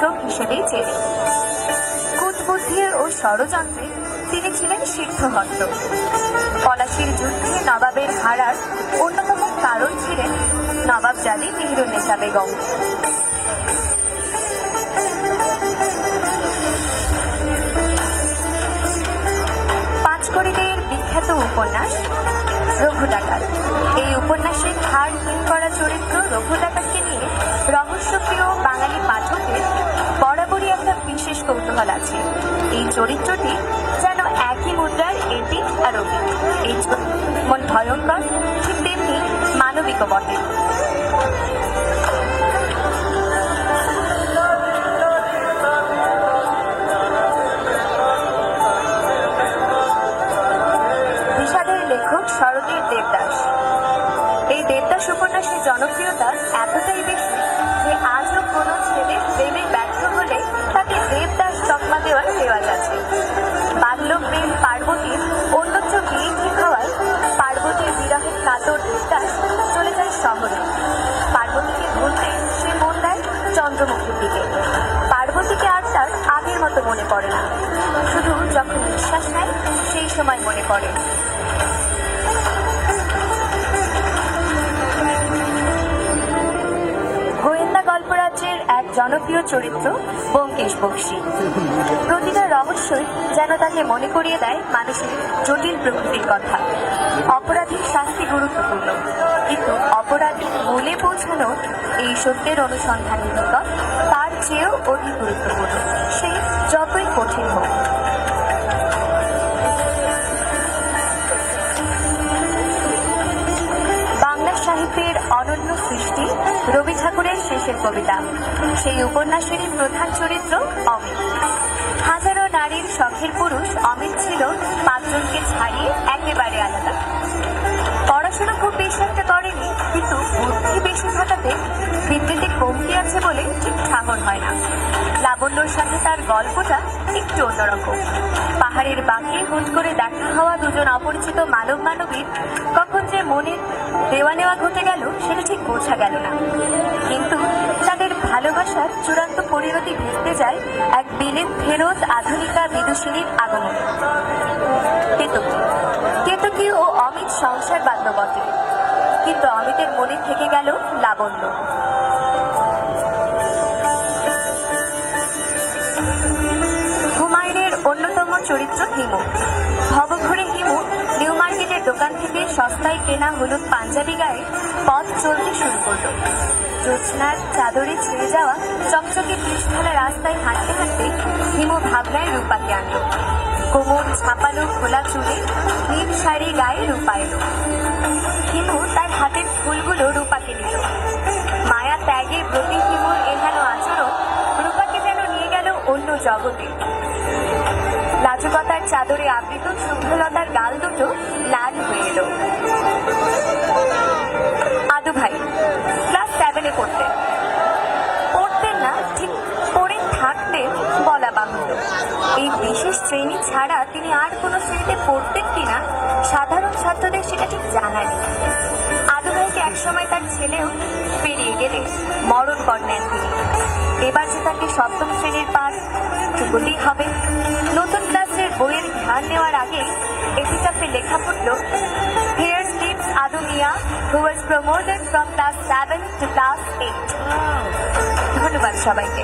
লেখক হিসেবেই চেনে কুটবুদ্ধি ও ষড়যন্ত্রে তিনি ছিলেন সিদ্ধহস্ত পলাশির যুদ্ধে নবাবের হারার অন্যতম কারণ ছিলেন নবাব জাদি মিহিরুন্নেসা বেগম। পাঁচকড়িদের বিখ্যাত উপন্যাস রঘু ডাকাত এই উপন্যাসের হার করা চরিত্র রঘু ডাকাতকে নিয়ে রহস্যপ্রিয় কৌতূহল আছে। এই চরিত্রটি যেন একই মুদ্রার এটি আর এই যেমন ভয়ঙ্কর, ঠিক তেমনি মানবিকও বটে। লেখক শরতের দেবদাস। এই দেবদাস উপন্যাসের জনপ্রিয়তা এতটাই বেশি সময় মনে পড়ে। গোয়েন্দা গল্পরাজ্যের এক জনপ্রিয় চরিত্র, ব্যোমকেশ বক্সী। প্রতিটা রহস্যই যেন তাকে মনে করিয়ে দেয় মানুষের জটিল প্রকৃতির কথা। অপরাধীর শাস্তি গুরুত্বপূর্ণ। কিন্তু অপরাধীর মূলে পৌঁছানো এই সত্যের অনুসন্ধান নিকট তার চেয়েও অধিক গুরুত্বপূর্ণ। সে যতই কঠিন হোক। অনন্য সৃষ্টি, রবি ঠাকুরের শেষের কবিতা। সেই উপন্যাসেরই প্রধান চরিত্র অমিত। হাজারো নারীর শখের পুরুষ অমিত ছিল পাঁচজনকে ছাড়িয়ে একেবারে আলাদা। পড়াশোনা খুব বেশি একটা করেনি, কিন্তু বুদ্ধি বেশি থাকাতে বিদ্যুতে কমতি আছে বলে ঠিক ঠাহর হয় না। লাবণ্যর সাথে তার গল্পটা একটু অন্যরকম। পাহাড়ের বাঁকে হুট করে দেখা হওয়া দুজন অপরিচিত মানব মানবীর কখন যে মনে দেওয়া নেওয়া ঘটে গেল, সেটা ঠিক বোঝা গেল না। কিন্তু তাদের ভালোবাসার চূড়ান্ত পরিণতি ভেস্তে যায়, এক বিলেত ফেরত আধুনিকা বিদুষিনীর আগমনে। কেতকী কেতকী ও অমিত সংসার বাধ্য বটে কিন্তু অমিতের মনে থেকে গেল লাবণ্য। হুমায়ুনের অন্যতম চরিত্র হিমু। ভবঘুরে হিমু দোকান থেকে সস্তায় কেনা হলুদ পাঞ্জাবি গায়ে পথ চলতে শুরু করল। জ্যোৎস্নার চাদরে ছেড়ে যাওয়া চকচকে পিছফালা রাস্তায় হাঁটতে হাঁটতে হিমু ভাবনায় রূপাকে আনলো। কোমর ছাপালো খোলা চুলে নীল শাড়ি গায়ে রূপা এলো। হিমু তার হাতের ফুলগুলো রূপাকে নিল। মায়া ত্যাগের প্রতি হিমুর এহেন আচরণ রূপাকে যেন নিয়ে গেল অন্য জগতে। লাজুকতার চাদরে আবৃত শুভ্রলতার গাল দুটো লাল হয়ে এলো। আদু ভাই ক্লাস সেভেনে পড়তেন পড়তেন না, ঠিক পড়ে থাকতেন বলা বাহুল্য। এই বিশেষ শ্রেণি ছাড়া তিনি আর কোনো শ্রেণীতে পড়তেন কিনা, সাধারণ ছাত্রদের সেটা ঠিক জানা নেই। আদু ভাইকে একসময় তার ছেলেও পেরিয়ে গেলে মরণ পর নেন তিনি এবার যে তাকে সপ্তম শ্রেণির পাস চুকতেই হবে। বইয়ের নেওয়ার আগে এপিটাফে লেখা ফুটল hair slips Adu Mia who was promoted from class seven to class eight ধন্যবাদ সবাইকে।